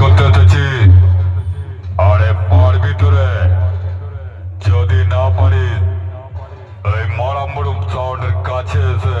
করতে এসেছি। আরে পারবি তোরে যদি না পারি এই মরামরুম সাউন্ডের কাছে এসে